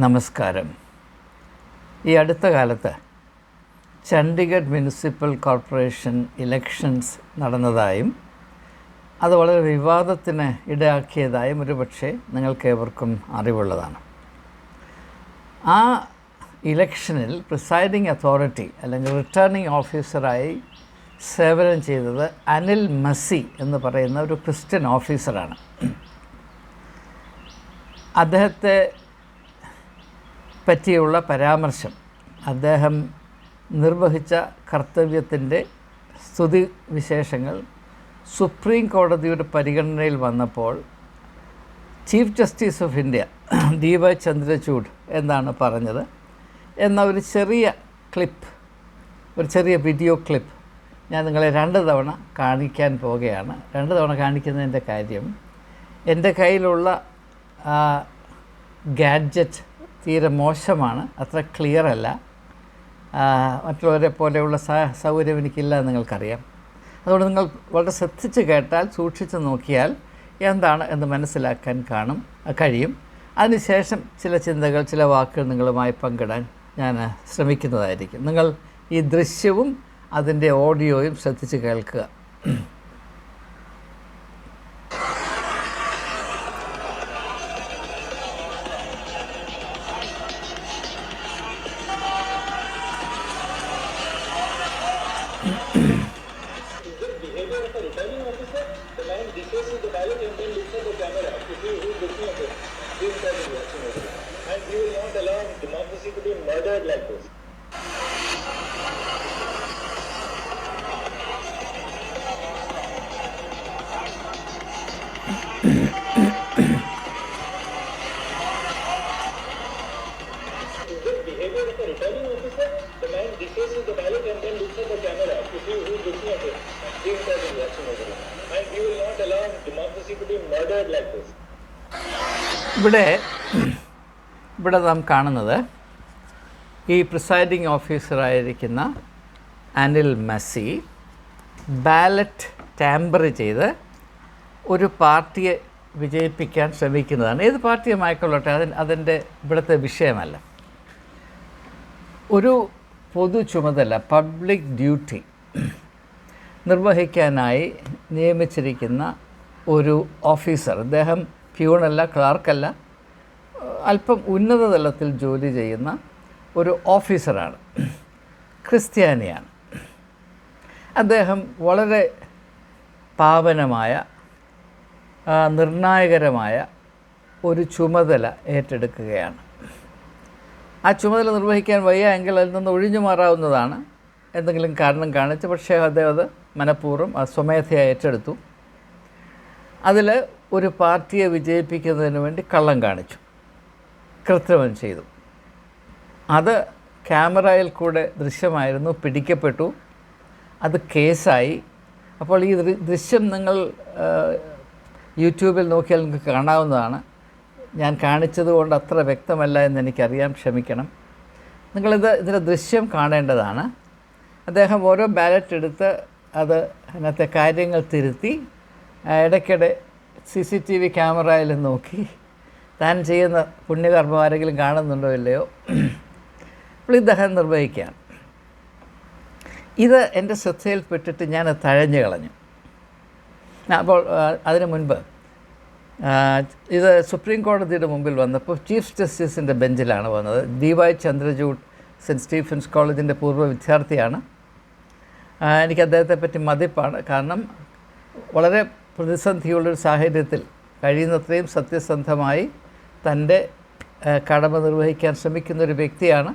നമസ്കാരം. ഈ അടുത്ത കാലത്ത് ചണ്ഡീഗഡ് മുനിസിപ്പൽ കോർപ്പറേഷൻ ഇലക്ഷൻസ് നടന്നതായും അത് വളരെ വിവാദത്തിന് ഇടയാക്കിയതായും ഒരുപക്ഷെ നിങ്ങൾക്കേവർക്കും അറിവുള്ളതാണ്. ആ ഇലക്ഷനിൽ പ്രിസൈഡിംഗ് അതോറിറ്റി അല്ലെങ്കിൽ റിട്ടേണിംഗ് ഓഫീസറായി സേവനം ചെയ്തത് അനിൽ മസി എന്ന് പറയുന്ന ഒരു ക്രിസ്ത്യൻ ഓഫീസറാണ് അദ്ദേഹത്തെ പറ്റിയുള്ള പരാമർശം. അദ്ദേഹം നിർവഹിച്ച കർത്തവ്യത്തിന്റെ സ്തുതി വിശേഷങ്ങൾ സുപ്രീം കോടതിയുടെ പരിഗണനയിൽ വന്നപ്പോൾ chief justice of India Deepak Chandrachud എന്നാണ് പറഞ്ഞത്. എന്ന ഒരു ചെറിയ ക്ലിപ്പ് ഒരു ചെറിയ വീഡിയോ ക്ലിപ്പ് ഞാൻ നിങ്ങളെ രണ്ട് തവണ കാണിക്കാൻ പോവുകയാണ്. രണ്ട് തവണ കാണിക്കുന്നതിന്റെ കാര്യം എന്റെ കയ്യിലുള്ള ഗാഡ്ജറ്റ് തീരെ മോശമാണ്. അത്ര ക്ലിയർ അല്ല. മറ്റുള്ളവരെ പോലെയുള്ള സൗകര്യം എനിക്കില്ല നിങ്ങൾക്കറിയാം. അതുകൊണ്ട് നിങ്ങൾ വളരെ ശ്രദ്ധിച്ച് കേട്ടാൽ സൂക്ഷിച്ച് നോക്കിയാൽ എന്താണ് എന്ന് മനസ്സിലാക്കാൻ കാണും കഴിയും. അതിനുശേഷം ചില ചിന്തകൾ ചില വാക്കുകൾ നിങ്ങളുമായി പങ്കിടാൻ ഞാൻ ശ്രമിക്കുന്നതായിരിക്കും. നിങ്ങൾ ഈ ദൃശ്യവും അതിന്റെ ഓഡിയോയും ശ്രദ്ധിച്ച് കേൾക്കുക. Thank you. ഇവിടെ ഇവിടെ നാം കാണുന്നത് ഈ പ്രിസൈഡിംഗ് ഓഫീസറായിരിക്കുന്ന അനിൽ മസി ബാലറ്റ് ടാമ്പർ ചെയ്ത് ഒരു പാർട്ടിയെ വിജയിപ്പിക്കാൻ ശ്രമിക്കുന്നതാണ്. ഏത് പാർട്ടിയുമായിക്കൊള്ളട്ടെ അതിന് അതിന്റെ ഇവിടുത്തെ വിഷയമല്ല. ഒരു പൊതു ചുമതല പബ്ലിക് ഡ്യൂട്ടി നിർവഹിക്കാനായി നിയമിച്ചിരിക്കുന്ന ഒരു ഓഫീസർ അദ്ദേഹം പ്യൂണല്ല ക്ലാർക്കല്ല അല്പം ഉന്നത തലത്തിൽ ജോലി ചെയ്യുന്ന ഒരു ഓഫീസറാണ്. ക്രിസ്ത്യാനിയാണ്. അദ്ദേഹം വളരെ പാവനമായ നിർണായകരമായ ഒരു ചുമതല ഏറ്റെടുക്കുകയാണ്. ആ ചുമതല നിർവഹിക്കാൻ വയ്യ എങ്കിൽ അതിൽ നിന്ന് ഒഴിഞ്ഞു മാറാവുന്നതാണ് എന്തെങ്കിലും കാരണം കാണിച്ച് പക്ഷേ അദ്ദേഹം അത് മനഃപൂർവം അത് സ്വമേധയാ ഏറ്റെടുത്തു. അതിൽ ഒരു പാർട്ടിയെ വിജയിപ്പിക്കുന്നതിന് വേണ്ടി കള്ളം കാണിച്ചു. കൃത്രിമം ചെയ്തു. അത് ക്യാമറയിൽ കൂടെ ദൃശ്യമായിരുന്നു പിടിക്കപ്പെട്ടു. അത് കേസായി. അപ്പോൾ ഈ ദൃശ്യം നിങ്ങൾ യൂട്യൂബിൽ നോക്കിയാൽ നിങ്ങൾക്ക് കാണാവുന്നതാണ്. ഞാൻ കാണിച്ചതുകൊണ്ട് അത്ര വ്യക്തമല്ല എന്ന് എനിക്കറിയാം ക്ഷമിക്കണം. നിങ്ങളിത് ഇതിന്റെ ദൃശ്യം കാണേണ്ടതാണ്. അദ്ദേഹം ഓരോ ബാലറ്റ് എടുത്ത് അത് അതിനകത്തെ കാര്യങ്ങൾ തിരുത്തി ഇടയ്ക്കിടെ സി സി ടി വി ക്യാമറയിൽ നോക്കി. താൻ ചെയ്യുന്ന പുണ്യകർമ്മം ആരെങ്കിലും കാണുന്നുണ്ടോ ഇല്ലയോ? അപ്പോൾ ഇദ്ദേഹം നിർവഹിക്കുകയാണ്. ഇത് എന്റെ ശ്രദ്ധയിൽപ്പെട്ടിട്ട് ഞാൻ തഴഞ്ഞു കളഞ്ഞു. അപ്പോൾ അതിനു മുൻപ് ഇത് സുപ്രീം കോടതിയുടെ മുമ്പിൽ വന്നപ്പോൾ ചീഫ് ജസ്റ്റിസിന്റെ ബെഞ്ചിലാണ് വന്നത്. D Y Chandrachud Saint Stephen's കോളേജിന്റെ പൂർവ വിദ്യാർത്ഥിയാണ്. എനിക്ക് അദ്ദേഹത്തെ പറ്റി മതിപ്പാണ്. കാരണം വളരെ പ്രതിസന്ധിയുള്ളൊരു സാഹചര്യത്തിൽ കഴിയുന്നത്രയും സത്യസന്ധമായി തന്റെ കടമ നിർവഹിക്കാൻ ശ്രമിക്കുന്ന ഒരു വ്യക്തിയാണ്.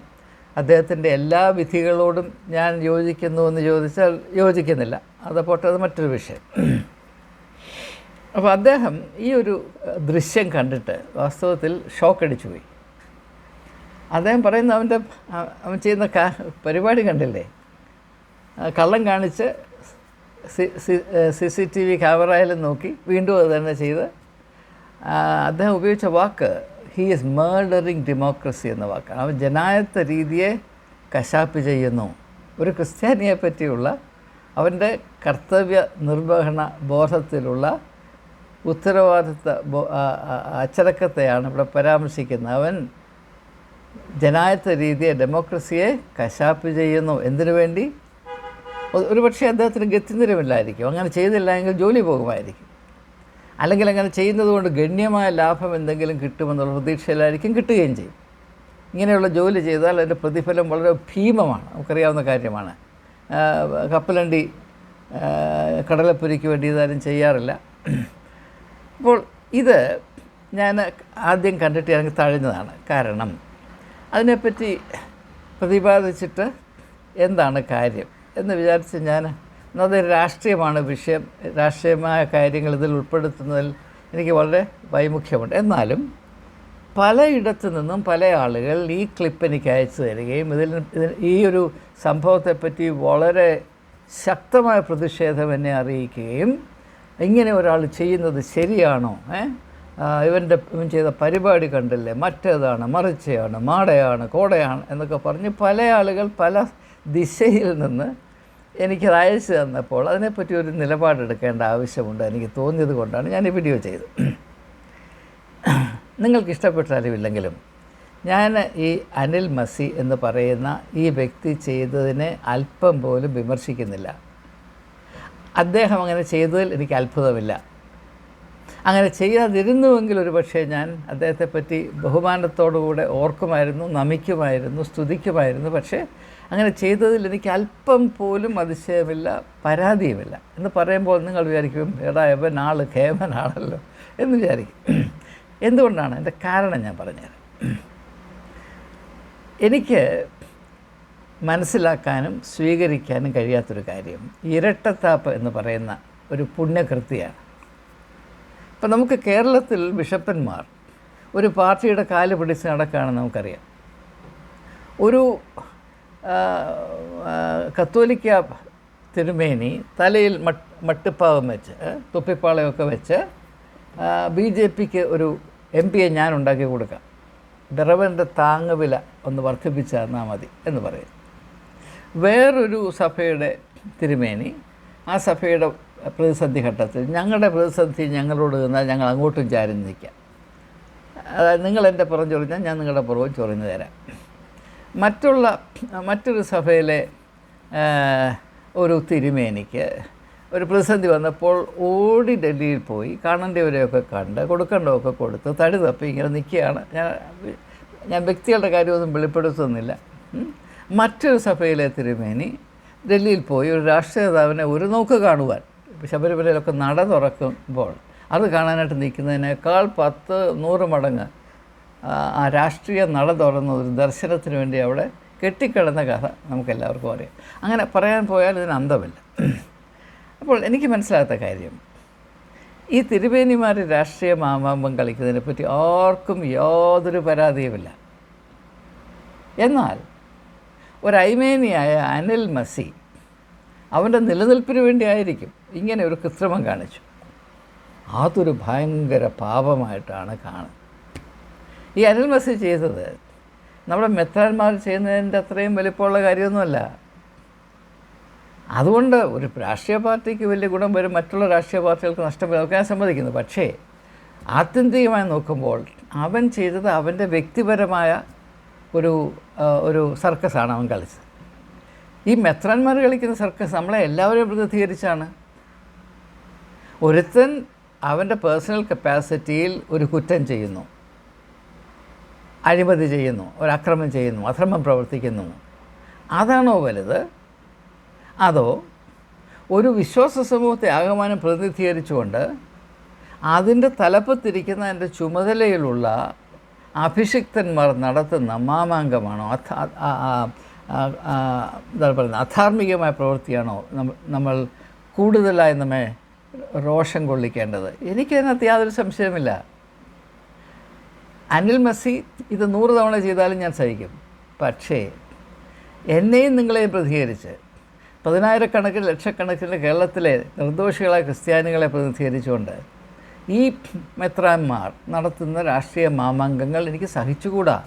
അദ്ദേഹത്തിന്റെ എല്ലാ വിധികളോടും ഞാൻ യോജിക്കുന്നു എന്ന് ചോദിച്ചാൽ യോജിക്കുന്നില്ല. അത് പോട്ടെ അത് മറ്റൊരു വിഷയം. അപ്പോൾ അദ്ദേഹം ഈ ഒരു ദൃശ്യം കണ്ടിട്ട് വാസ്തവത്തിൽ ഷോക്ക് അടിച്ചു പോയി. അദ്ദേഹം പറയുന്ന അവന്റെ അവൻ ചെയ്യുന്ന പരിപാടി കണ്ടില്ലേ? കള്ളം കാണിച്ച് സി സി ടി വി ക്യാമറയിൽ നോക്കി വീണ്ടും അത് തന്നെ ചെയ്ത്. അദ്ദേഹം ഉപയോഗിച്ച വാക്ക് ഹീ ഈസ് മേർഡറിങ് ഡെമോക്രസി എന്ന വാക്കാണ് അവൻ ജനായത്ത രീതിയെ കശാപ്പ് ചെയ്യുന്നു. ഒരു ക്രിസ്ത്യാനിയെ പറ്റിയുള്ള അവന്റെ കർത്തവ്യ നിർവഹണ ബോധത്തിലുള്ള ആ- അച്ചടക്കത്തെയാണ് ഇവിടെ പരാമർശിക്കുന്നത്. അവൻ ജനായത്ത രീതിയെ ഡെമോക്രസിയെ കശാപ്പ് ചെയ്യുന്നു. എന്തിനു വേണ്ടി? ഒ- ഒരുപക്ഷെ അദ്ദേഹത്തിന് ഗത്യന്തരമില്ലായിരിക്കും അങ്ങനെ ചെയ്തില്ല എങ്കിൽ ജോലി പോകുമായിരിക്കും. അല്ലെങ്കിൽ അങ്ങനെ ചെയ്യുന്നത് കൊണ്ട് ഗണ്യമായ ലാഭം എന്തെങ്കിലും കിട്ടുമെന്നുള്ള പ്രതീക്ഷയിലായിരിക്കും കിട്ടുകയും ചെയ്യും. ഇങ്ങനെയുള്ള ജോലി ചെയ്താൽ അതിന്റെ പ്രതിഫലം വളരെ ഭീമമാണ്. നമുക്കറിയാവുന്ന കാര്യമാണ്. കപ്പലണ്ടി കടലപ്പൊരിക്ക് വേണ്ടി ഇതാരും ചെയ്യാറില്ല. അപ്പോൾ ഇത് ഞാൻ ആദ്യം കണ്ടിട്ട് എനിക്ക് തഴഞ്ഞതാണ്. കാരണം അതിനെപ്പറ്റി പ്രതിപാദിച്ചിട്ട് എന്താണ് കാര്യം? എന്ന് വിചാരിച്ച് ഞാൻ എന്നത് രാഷ്ട്രീയമാണ് വിഷയം. രാഷ്ട്രീയമായ കാര്യങ്ങൾ ഇതിൽ ഉൾപ്പെടുത്തുന്നതിൽ എനിക്ക് വളരെ വൈമുഖ്യമുണ്ട്. എന്നാലും പലയിടത്തു നിന്നും പല ആളുകൾ ഈ ക്ലിപ്പ് എനിക്ക് അയച്ചു തരികയും ഇതിൽ ഈ ഒരു സംഭവത്തെപ്പറ്റി വളരെ ശക്തമായ പ്രതിഷേധം എന്നെ അറിയിക്കുകയും ഇങ്ങനെ ഒരാൾ ചെയ്യുന്നത് ശരിയാണോ? ഇവന്റെ ഇവൻ ചെയ്ത പരിപാടി കണ്ടില്ലേ? മറ്റേതാണ് മറിച്ചയാണ് മാടയാണ് കോടയാണ് എന്നൊക്കെ പറഞ്ഞ് പല ആളുകൾ പല ദിശയിൽ നിന്ന് എനിക്കത് അയച്ചു തന്നപ്പോൾ അതിനെപ്പറ്റി ഒരു നിലപാടെടുക്കേണ്ട ആവശ്യമുണ്ട് എനിക്ക് തോന്നിയത് കൊണ്ടാണ് ഞാൻ ഈ വീഡിയോ ചെയ്തത്. നിങ്ങൾക്ക് ഇഷ്ടപ്പെട്ടാലും ഇല്ലെങ്കിലും ഞാൻ ഈ അനിൽ മസി എന്ന് പറയുന്ന ഈ വ്യക്തി ചെയ്തതിനെ അല്പം പോലും വിമർശിക്കുന്നില്ല. അദ്ദേഹം അങ്ങനെ ചെയ്തതിൽ എനിക്ക് അത്ഭുതമില്ല. അങ്ങനെ ചെയ്യാതിരുന്നുവെങ്കിൽ ഒരു പക്ഷേ ഞാൻ അദ്ദേഹത്തെപ്പറ്റി ബഹുമാനത്തോടുകൂടെ ഓർക്കുമായിരുന്നു നമിക്കുമായിരുന്നു സ്തുതിക്കുമായിരുന്നു. പക്ഷേ അങ്ങനെ ചെയ്തതിൽ എനിക്ക് അല്പം പോലും അതിശയമില്ല പരാതിയുമില്ല. എന്ന് പറയുമ്പോൾ നിങ്ങൾ വിചാരിക്കും എടാ എവൻ ആൾ കേമനാണല്ലോ എന്ന് വിചാരിക്കും. എന്തുകൊണ്ടാണ്? എന്റെ കാരണം ഞാൻ പറഞ്ഞുതരാം. എനിക്ക് മനസ്സിലാക്കാനും സ്വീകരിക്കാനും കഴിയാത്തൊരു കാര്യം ഇരട്ടത്താപ്പ് എന്ന് പറയുന്ന ഒരു പുണ്യകൃത്യാണ്. ഇപ്പം നമുക്ക് കേരളത്തിൽ ബിഷപ്പന്മാർ ഒരു പാർട്ടിയുടെ കാൽ പിടിച്ച് നടക്കുകയാണെന്ന് നമുക്കറിയാം. ഒരു കത്തോലിക്ക തിരുമേനി തലയിൽ മട്ട് മട്ടുപ്പാവം വെച്ച് തൊപ്പിപ്പാളയൊക്കെ വെച്ച് ബി ജെ പിക്ക് ഒരു എം പിയെ ഞാൻ ഉണ്ടാക്കി കൊടുക്കാം. വിറവന്റെ താങ്ങുവില ഒന്ന് വർദ്ധിപ്പിച്ചാൽ തന്നാൽ മതി എന്ന് പറയും. വേറൊരു സഭയുടെ തിരുമേനി ആ സഭയുടെ പ്രതിസന്ധി ഘട്ടത്തിൽ ഞങ്ങളുടെ പ്രതിസന്ധി ഞങ്ങളോട് നിന്നാൽ ഞങ്ങൾ അങ്ങോട്ടും ചാരി നിൽക്കാം. അതായത് നിങ്ങളെന്റെ പുറം ചൊറിഞ്ഞാൽ ഞാൻ നിങ്ങളുടെ പുറവും ചൊറിഞ്ഞു തരാം. മറ്റുള്ള മറ്റൊരു സഭയിലെ ഒരു തിരുമേനിക്ക് ഒരു പ്രതിസന്ധി വന്നപ്പോൾ ഓടി ഡൽഹിയിൽ പോയി കാണേണ്ടവരെയൊക്കെ കണ്ട് കൊടുക്കേണ്ടതൊക്കെ കൊടുത്ത് തടി തപ്പി ഇങ്ങനെ നിൽക്കുകയാണ്. ഞാൻ ഞാൻ വ്യക്തികളുടെ കാര്യമൊന്നും വെളിപ്പെടുത്തുന്നില്ല. മറ്റൊരു സഭയിലെ തിരുമേനി ഡൽഹിയിൽ പോയി ഒരു രാഷ്ട്രീയ നേതാവിനെ ഒരു നോക്ക് കാണുവാൻ ശബരിമലയിലൊക്കെ നട തുറക്കുമ്പോൾ അത് കാണാനായിട്ട് നിൽക്കുന്നതിനേക്കാൾ പത്ത് നൂറ് മടങ്ങ് ആ, രാഷ്ട്രീയ നട തുറന്ന ഒരു ദർശനത്തിന് വേണ്ടി അവിടെ കെട്ടിക്കിടന്ന കഥ നമുക്കെല്ലാവർക്കും അറിയാം. അങ്ങനെ പറയാൻ പോയാൽ ഇതിന് അന്തമില്ല. അപ്പോൾ എനിക്ക് മനസ്സിലാത്ത കാര്യം. ഈ തിരുവേനിമാർ രാഷ്ട്രീയ മാമാമ്പം കളിക്കുന്നതിനെ പറ്റി ആർക്കും യാതൊരു പരാതിയുമില്ല. എന്നാൽ ഒരു ഐമേനിയായ അനിൽ മസി അവന്റെ നിലനിൽപ്പിന് വേണ്ടിയായിരിക്കും ഇങ്ങനെ ഒരു കൃത്രിമം കാണിച്ചു. അതൊരു ഭയങ്കര പാപമായിട്ടാണ് കാണുന്നത്. ഈ അനിൽ മസി ചെയ്തത്. നമ്മുടെ മെത്രാന്മാർ ചെയ്യുന്നതിന്റെ അത്രയും വലിപ്പമുള്ള കാര്യമൊന്നുമല്ല. അതുകൊണ്ട് ഒരു രാഷ്ട്രീയ പാർട്ടിക്ക് വലിയ ഗുണം വരും മറ്റുള്ള രാഷ്ട്രീയ പാർട്ടികൾക്ക് നഷ്ടം വരും ഞാൻ സമ്മതിക്കുന്നു. പക്ഷേ ആത്യന്തികമായി നോക്കുമ്പോൾ അവൻ ചെയ്തത് അവന്റെ വ്യക്തിപരമായ ഒരു ഒരു സർക്കസാണ് അവൻ കളിച്ചത്. ഈ മെത്രാന്മാർ കളിക്കുന്ന സർക്കസ് നമ്മളെ എല്ലാവരെയും പ്രതിനിധീകരിച്ചാണ്. ഒരുത്തൻ അവന്റെ പേഴ്സണൽ കപ്പാസിറ്റിയിൽ ഒരു കുറ്റം ചെയ്യുന്നു. അഴിമതി ചെയ്യുന്നു ഒരു അക്രമം ചെയ്യുന്നു അധർമ്മം പ്രവർത്തിക്കുന്നു. അതാണോ വലുത്? അതോ ഒരു വിശ്വാസ സമൂഹത്തെ ആകമാനം പ്രതിനിധീകരിച്ചുകൊണ്ട് അതിന്റെ തലപ്പത്തിരിക്കുന്ന എന്റെ ചുമതലയിലുള്ള അഭിഷിക്തന്മാർ നടത്തുന്ന മാമാങ്കമാണോ? എന്താണ് പറയുന്നത്? അധാർമികമായ പ്രവൃത്തിയാണോ നമ്മൾ കൂടുതലായി നമ്മെ രോഷം കൊള്ളിക്കേണ്ടത്? എനിക്കതിനകത്ത് യാതൊരു സംശയമില്ല അനിൽ മസി ഇത് നൂറ് തവണ ചെയ്താലും ഞാൻ സഹിക്കും. പക്ഷേ എന്നെയും നിങ്ങളെയും പ്രതികരിച്ച് പതിനായിരക്കണക്കിന് ലക്ഷക്കണക്കിന് കേരളത്തിലെ നിർദോഷികളായ ക്രിസ്ത്യാനികളെ പ്രതിനിധീകരിച്ചുകൊണ്ട് ഈ മെത്രാന്മാർ നടത്തുന്ന രാഷ്ട്രീയ മാമാങ്കങ്ങൾ എനിക്ക് സഹിച്ചുകൂടാ.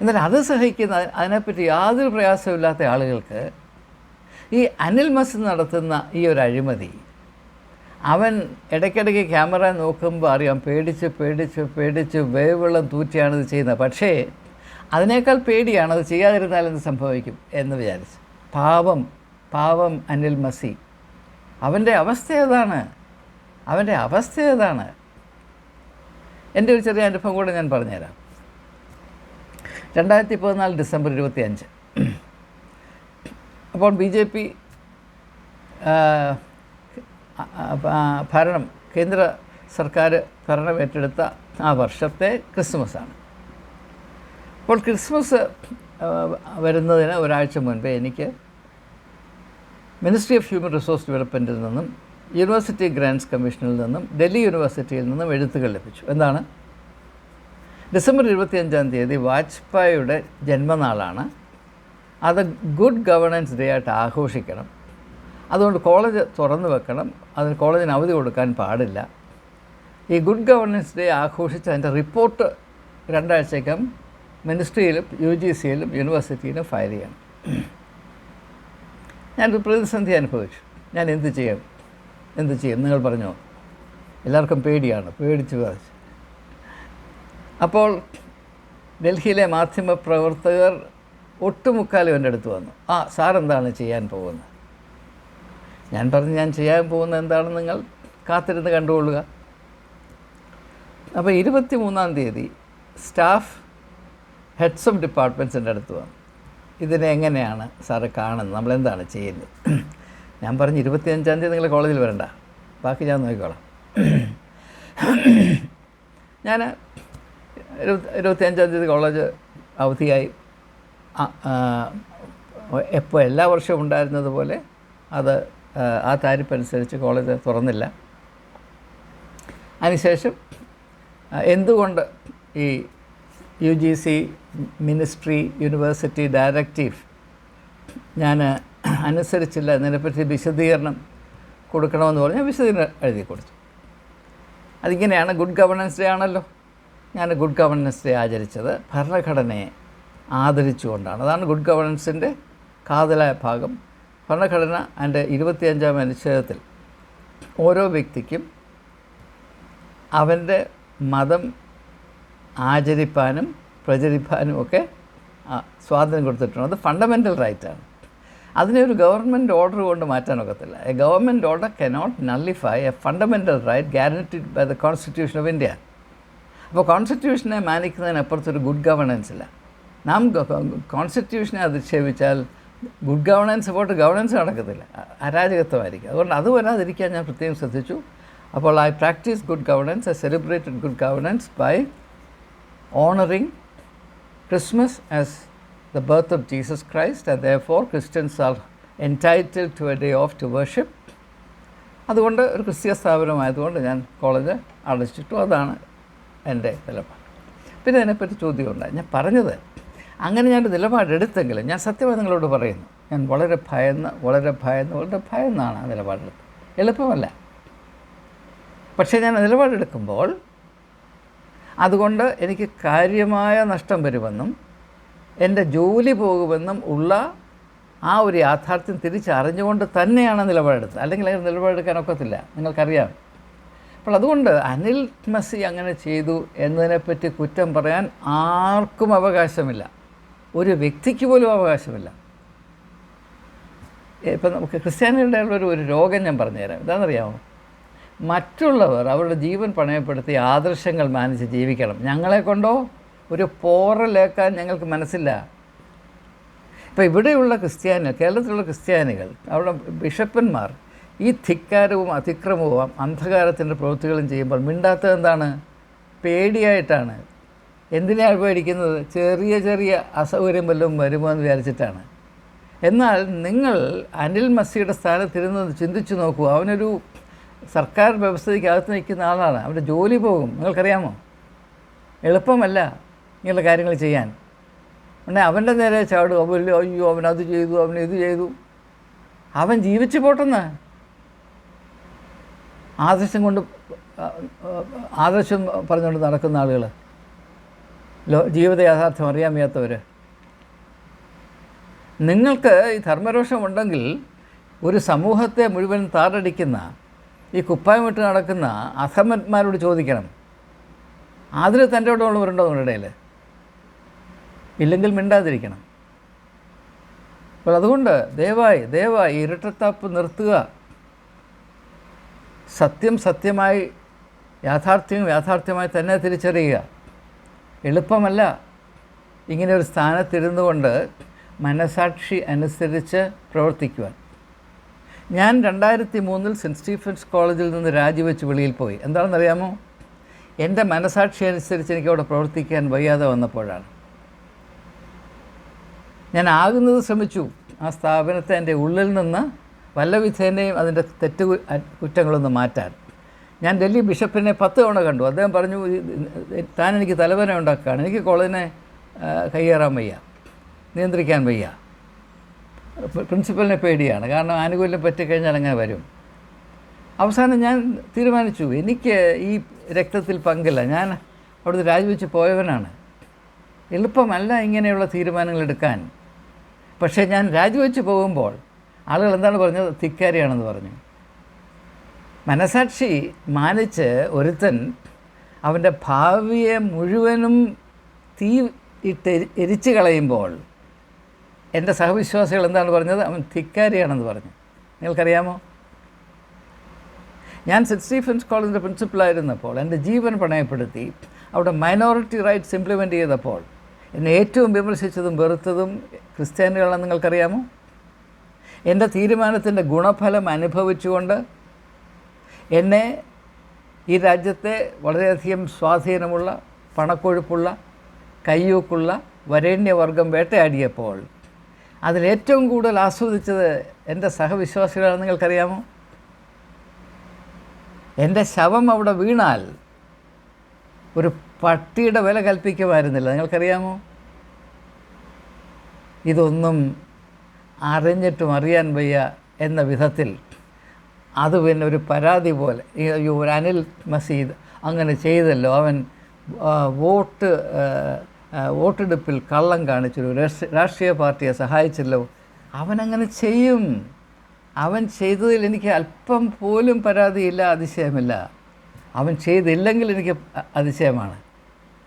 എന്നാൽ അത് സഹിക്കുന്ന അതിനെപ്പറ്റി യാതൊരു പ്രയാസമില്ലാത്ത ആളുകൾക്ക് ഈ അനിൽ മസ് നടത്തുന്ന ഈ ഒരു അഴിമതി അവൻ ഇടയ്ക്കിടയ്ക്ക് ക്യാമറ നോക്കുമ്പോൾ അറിയാം പേടിച്ച് പേടിച്ച് പേടിച്ച് വേവുള്ളം തൂറ്റിയാണ് ഇത് ചെയ്യുന്നത്. പക്ഷേ അതിനേക്കാൾ പേടിയാണ് അത് ചെയ്യാതിരുന്നാൽ എന്ത് സംഭവിക്കും എന്ന് വിചാരിച്ചു. പാവം പാവം അനിൽ മസി. അവന്റെ അവസ്ഥ ഏതാണ്? അവന്റെ അവസ്ഥ ഏതാണ്? എന്റെ ഒരു ചെറിയ അനുഭവം കൂടെ ഞാൻ പറഞ്ഞുതരാം. രണ്ടായിരത്തി പതിനാല് ഡിസംബർ ഇരുപത്തി അഞ്ച് അപ്പോൾ ബി ജെ പി ഭരണം കേന്ദ്ര സർക്കാർ ഭരണം ഏറ്റെടുത്ത ആ വർഷത്തെ ക്രിസ്മസാണ്. അപ്പോൾ ക്രിസ്മസ് വരുന്നതിന് ഒരാഴ്ച മുൻപേ എനിക്ക് മിനിസ്ട്രി ഓഫ് ഹ്യൂമൻ റിസോഴ്സ് ഡെവലപ്മെന്റിൽ നിന്നും യൂണിവേഴ്സിറ്റി ഗ്രാൻഡ്സ് കമ്മീഷനിൽ നിന്നും ഡൽഹി യൂണിവേഴ്സിറ്റിയിൽ നിന്നും എഴുത്തുകൾ ലഭിച്ചു. എന്താണ്? ഡിസംബർ ഇരുപത്തിയഞ്ചാം തീയതി വാജ്പേയിയുടെ ജന്മനാളാണ്. അത് ഗുഡ് ഗവർണൻസ് ഡേ ആയിട്ട് ആഘോഷിക്കണം. അതുകൊണ്ട് കോളേജ് തുറന്നു വെക്കണം. അതിന് കോളേജിന് അവധി കൊടുക്കാൻ പാടില്ല. ഈ ഗുഡ് ഗവർണൻസ് ഡേ ആഘോഷിച്ച് അതിന്റെ റിപ്പോർട്ട് രണ്ടാഴ്ചക്കകം മിനിസ്ട്രിയിലും യു ജി സിയിലും യൂണിവേഴ്സിറ്റിയിലും ഫയൽ ചെയ്യണം. ഞാനൊരു പ്രതിസന്ധി അനുഭവിച്ചു. ഞാൻ എന്ത് ചെയ്യും? എന്ത് ചെയ്യും? നിങ്ങൾ പറഞ്ഞോ. എല്ലാവർക്കും പേടിയാണ്. പേടിച്ച് വിറച്ച് അപ്പോൾ ഡൽഹിയിലെ മാധ്യമപ്രവർത്തകർ ഒട്ടുമുക്കാലും എന്റെ അടുത്ത് വന്നു. ആ സാറെന്താണ് ചെയ്യാൻ പോകുന്നത്? ഞാൻ പറഞ്ഞു ഞാൻ ചെയ്യാൻ പോകുന്ന എന്താണെന്ന് നിങ്ങൾ കാത്തിരുന്ന് കണ്ടുകൊള്ളുക. അപ്പോൾ ഇരുപത്തി മൂന്നാം തീയതി സ്റ്റാഫ് ഹെഡ്സ് ഓഫ് ഡിപ്പാർട്ട്മെന്റ്സിന്റെ അടുത്ത് വന്നു. ഇതിനെ എങ്ങനെയാണ് സാറ് കാണുന്നത്? നമ്മളെന്താണ് ചെയ്യുന്നത്? ഞാൻ പറഞ്ഞു ഇരുപത്തിയഞ്ചാം തീയതി നിങ്ങൾ കോളേജിൽ വരണ്ട. ബാക്കി ഞാൻ നോക്കിക്കോളാം. ഞാൻ ഇരുപത്തി ഇരുപത്തിയഞ്ചാം തീയതി കോളേജ് അവധിയായി. എപ്പോൾ എല്ലാ വർഷവും ഉണ്ടായിരുന്നത് പോലെ അത് ആ, താരിപ്പനുസരിച്ച് കോളേജ് തുറന്നില്ല. അതിനുശേഷം എന്തുകൊണ്ട് ഈ U G C ministry university directive ഞാൻ അനുസരിച്ചില്ല അതിനെപ്പറ്റി വിശദീകരണം കൊടുക്കണമെന്ന് പറഞ്ഞ് ഞാൻ വിശദീകരണം എഴുതി കൊടുത്തു. അതിങ്ങനെയാണ് ഗുഡ് ഗവർണൻസ് ഡേ ആണല്ലോ. ഞാൻ ഗുഡ് ഗവർണൻസ് ഡേ ആചരിച്ചത് ഭരണഘടനയെ ആദരിച്ചുകൊണ്ടാണ്. അതാണ് ഗുഡ് ഗവർണൻസിന്റെ കാതലായ ഭാഗം. ഭരണഘടന അതിന്റെ ഇരുപത്തിയഞ്ചാം അനുച്ഛേദത്തിൽ ഓരോ വ്യക്തിക്കും അവന്റെ മതം ആചരിപ്പാനും പ്രചരിപ്പാനും ഒക്കെ സ്വാതന്ത്ര്യം കൊടുത്തിട്ടുണ്ട്. അത് ഫണ്ടമെന്റൽ റൈറ്റാണ് അതിനെ ഒരു ഗവൺമെന്റ് ഓർഡർ കൊണ്ട് മാറ്റാൻ ഒക്കത്തില്ല. A government order cannot nullify a fundamental right guaranteed by the constitution of India അപ്പോൾ കോൺസ്റ്റിറ്റ്യൂഷനെ മാനിക്കുന്നതിനപ്പുറത്തൊരു ഗുഡ് ഗവർണൻസ് ഇല്ല. നാം കോൺസ്റ്റിറ്റ്യൂഷനെ അധിക്ഷേപിച്ചാൽ ഗുഡ് ഗവർണൻസ് പോട്ട് ഗവർണൻസ് നടക്കത്തില്ല. അരാജകത്വമായിരിക്കും. അതുകൊണ്ട് അത് വരാതിരിക്കാൻ ഞാൻ പ്രത്യേകം ശ്രദ്ധിച്ചു. അപ്പോൾ I practice good governance I celebrated good governance by honouring Christmas as the birth of Jesus Christ, and therefore Christians are entitled to a day off to worship അതുകൊണ്ട് ഒരു ക്രിസ്തീയ സ്ഥാപനമായതുകൊണ്ട് ഞാൻ കോളേജ് അടച്ചിട്ടു. അതാണ് എന്റെ നിലപാട്. പിന്നെ അതിനെപ്പറ്റി ചോദ്യമുണ്ടായി ഞാൻ പറഞ്ഞത് അങ്ങനെ ഞാൻ നിലപാടെടുത്തെങ്കിലും ഞാൻ സത്യമായി നിങ്ങളോട് പറയുന്നു. ഞാൻ വളരെ ഭയന്ന് വളരെ ഭയന്ന് വളരെ ഭയന്നാണ് ആ നിലപാടെടുത്തത്. എളുപ്പമല്ല. പക്ഷേ ഞാൻ നിലപാടെടുക്കുമ്പോൾ അതുകൊണ്ട് എനിക്ക് കാര്യമായ നഷ്ടം വരുമെന്നും എന്റെ ജോലി പോകുമെന്നും ഉള്ള ആ ഒരു യാഥാർത്ഥ്യം തിരിച്ചറിഞ്ഞുകൊണ്ട് തന്നെയാണ് നിലപാടെടുത്തത്. അല്ലെങ്കിൽ അങ്ങനെ നിലപാടെടുക്കാൻ ഒക്കത്തില്ല. നിങ്ങൾക്കറിയാം. അപ്പോൾ അതുകൊണ്ട് അനിൽ മെസ്സി അങ്ങനെ ചെയ്തു എന്നതിനെപ്പറ്റി കുറ്റം പറയാൻ ആർക്കും അവകാശമില്ല. ഒരു വ്യക്തിക്ക് പോലും അവകാശമില്ല. ഇപ്പം നമുക്ക് ക്രിസ്ത്യാനികളുടെ ഒരു ഒരു രോഗം ഞാൻ പറഞ്ഞുതരാം. എന്താണെന്നറിയാമോ മറ്റുള്ളവർ അവരുടെ ജീവൻ പണയപ്പെടുത്തി ആദർശങ്ങൾ മാനിച്ച് ജീവിക്കണം. ഞങ്ങളെ കൊണ്ടോ? ഒരു പോറലേക്കാൻ ഞങ്ങൾക്ക് മനസ്സില്ല. ഇപ്പോൾ ഇവിടെയുള്ള ക്രിസ്ത്യാനികൾ കേരളത്തിലുള്ള ക്രിസ്ത്യാനികൾ അവിടെ ബിഷപ്പന്മാർ ഈ ധിക്കാരവും അതിക്രമവും അന്ധകാരത്തിന്റെ പ്രവൃത്തികളും ചെയ്യുമ്പോൾ മിണ്ടാത്തത് എന്താണ് പേടിയായിട്ടാണ്. എന്തിനാണ് പേടിക്കുന്നത് ചെറിയ ചെറിയ അസൗകര്യം വല്ലതും വരുമോ എന്ന് വിചാരിച്ചിട്ടാണ്. എന്നാൽ നിങ്ങൾ അനിൽ മസിയുടെ സ്ഥാനത്തിരുന്ന് ചിന്തിച്ചു നോക്കൂ. അവനൊരു സർക്കാർ വ്യവസ്ഥയ്ക്ക് അകത്ത് നിൽക്കുന്ന ആളാണ്. അവന്റെ ജോലി പോകും. നിങ്ങൾക്കറിയാമോ? എളുപ്പമല്ല ഇങ്ങനെയുള്ള കാര്യങ്ങൾ ചെയ്യാൻ. ഉടനെ അവന്റെ നേരെ ചാടും. അവൻ അയ്യോ അവൻ അത് ചെയ്തു അവൻ ഇത് ചെയ്തു. അവൻ ജീവിച്ചു പോട്ടെന്ന്. ആദർശം കൊണ്ട് ആദർശം പറഞ്ഞുകൊണ്ട് നടക്കുന്ന ആളുകൾ ലോ ജീവിത യാഥാർത്ഥ്യം അറിയാൻ വയ്യാത്തവർ നിങ്ങൾക്ക് ഈ ധർമ്മരോഷം ഉണ്ടെങ്കിൽ ഒരു സമൂഹത്തെ മുഴുവൻ താറടിക്കുന്ന ഈ കുപ്പായം വിട്ട് നടക്കുന്ന അസമന്മാരോട് ചോദിക്കണം. അതിൽ തന്റെ ഉള്ളവരുണ്ടോ നിങ്ങളുടെ ഇടയിൽ ഇല്ലെങ്കിൽ മിണ്ടാതിരിക്കണം. അപ്പോൾ അതുകൊണ്ട് ദയവായി ദയവായി ഇരട്ടത്താപ്പ് നിർത്തുക. സത്യം സത്യമായി യാഥാർത്ഥ്യം യാഥാർത്ഥ്യമായി തന്നെ തിരിച്ചറിയുക. എളുപ്പമല്ല. ഇങ്ങനെ ഒരു സ്ഥാനത്തിരുന്നു കൊണ്ട് മനസാക്ഷി അനുസരിച്ച് പ്രവർത്തിക്കുവാൻ. ഞാൻ രണ്ടായിരത്തി മൂന്നിൽ സെന്റ് സ്റ്റീഫൻസ് കോളേജിൽ നിന്ന് രാജിവെച്ച് വെളിയിൽ പോയി. എന്താണെന്നറിയാമോ? എന്റെ മനസാക്ഷി അനുസരിച്ച് എനിക്ക് അവിടെ പ്രവർത്തിക്കാൻ വയ്യാതെ വന്നപ്പോഴാണ്. ഞാൻ ആകുന്നത് ശ്രമിച്ചു. ആ സ്ഥാപനത്തെ എന്റെ ഉള്ളിൽ നിന്ന് വല്ല വിധേനയും അതിന്റെ തെറ്റ് കുറ്റങ്ങളൊന്ന് മാറ്റാൻ. ഞാൻ ഡൽഹി ബിഷപ്പിനെ പത്ത് തവണ കണ്ടു. അദ്ദേഹം പറഞ്ഞു "ഇത് താൻ എനിക്ക് തലവേദന ഉണ്ടാക്കുകയാണ്. എനിക്ക് കോളേജിനെ കയ്യേറാൻ വയ്യ. നിയന്ത്രിക്കാൻ വയ്യ. പ്രിൻസിപ്പലിനെ പേടിയാണ്. കാരണം ആനുകൂല്യം പറ്റിക്കഴിഞ്ഞാൽ അങ്ങനെ വരും? അവസാനം ഞാൻ തീരുമാനിച്ചു എനിക്ക് ഈ രക്തത്തിൽ പങ്കില്ല. ഞാൻ അവിടുന്ന് രാജിവെച്ച് പോയവനാണ്. എളുപ്പമല്ല ഇങ്ങനെയുള്ള തീരുമാനങ്ങൾ എടുക്കാൻ. പക്ഷേ ഞാൻ രാജിവെച്ച് പോകുമ്പോൾ ആളുകൾ എന്താണ് പറഞ്ഞത്? ധിക്കാരിയാണെന്ന് പറഞ്ഞു. മനസാക്ഷി മാനിച്ച് ഒരുത്തൻ അവന്റെ ഭാവിയെ മുഴുവനും തീ ഇട്ട് എരിച്ചു കളയുമ്പോൾ എന്റെ സഹവിശ്വാസികൾ എന്താണ് പറഞ്ഞത്? അവൻ ധിക്കാരിയാണെന്ന് പറഞ്ഞു. നിങ്ങൾക്കറിയാമോ? ഞാൻ സെന്റ് സ്റ്റീഫൻസ് കോളേജിന്റെ പ്രിൻസിപ്പളായിരുന്നപ്പോൾ എന്റെ ജീവൻ പണയപ്പെടുത്തി അവിടെ മൈനോറിറ്റി റൈറ്റ്സ് ഇംപ്ലിമെന്റ് ചെയ്തപ്പോൾ എന്നെ ഏറ്റവും വിമർശിച്ചതും വെറുത്തതും ക്രിസ്ത്യാനികളാണെന്ന് നിങ്ങൾക്കറിയാമോ? എന്റെ തീരുമാനത്തിന്റെ ഗുണഫലം അനുഭവിച്ചുകൊണ്ട് എന്നെ ഈ രാജ്യത്തെ വളരെയധികം സ്വാധീനമുള്ള പണക്കൊഴുപ്പുള്ള കയ്യൂക്കുള്ള വരേണ്യവർഗം വേട്ടയാടിയപ്പോൾ അതിലേറ്റവും കൂടുതൽ ആസ്വദിച്ചത് എന്റെ സഹവിശ്വാസികളാണെന്ന് നിങ്ങൾക്കറിയാമോ? എന്റെ ശവം അവിടെ വീണാൽ ഒരു പട്ടിയുടെ വില കൽപ്പിക്കുമായിരുന്നില്ല. നിങ്ങൾക്കറിയാമോ? ഇതൊന്നും അറിഞ്ഞിട്ടും അറിയാൻ വയ്യ എന്ന വിധത്തിൽ അത് പിന്നെ ഒരു പരാതി പോലെ. അയ്യോ ഒരു അനിൽ മസീദ് അങ്ങനെ ചെയ്തല്ലോ. അവൻ വോട്ട് വോട്ടെടുപ്പിൽ കള്ളം കാണിച്ചൊരു രാഷ്ട്രീയ പാർട്ടിയെ സഹായിച്ചല്ലോ. അവനങ്ങനെ ചെയ്യും. അവൻ ചെയ്തതിൽ എനിക്ക് അല്പം പോലും പരാതിയില്ല അതിശയമില്ല. അവൻ ചെയ്തില്ലെങ്കിൽ എനിക്ക് അതിശയമാണ്.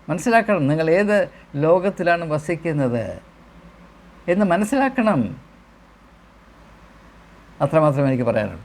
മനസ്സിലാക്കണം നിങ്ങൾ ഏത് ലോകത്തിലാണ് വസിക്കുന്നത് എന്ന് മനസ്സിലാക്കണം. അത്രമാത്രം എനിക്ക് പറയാനുള്ളൂ.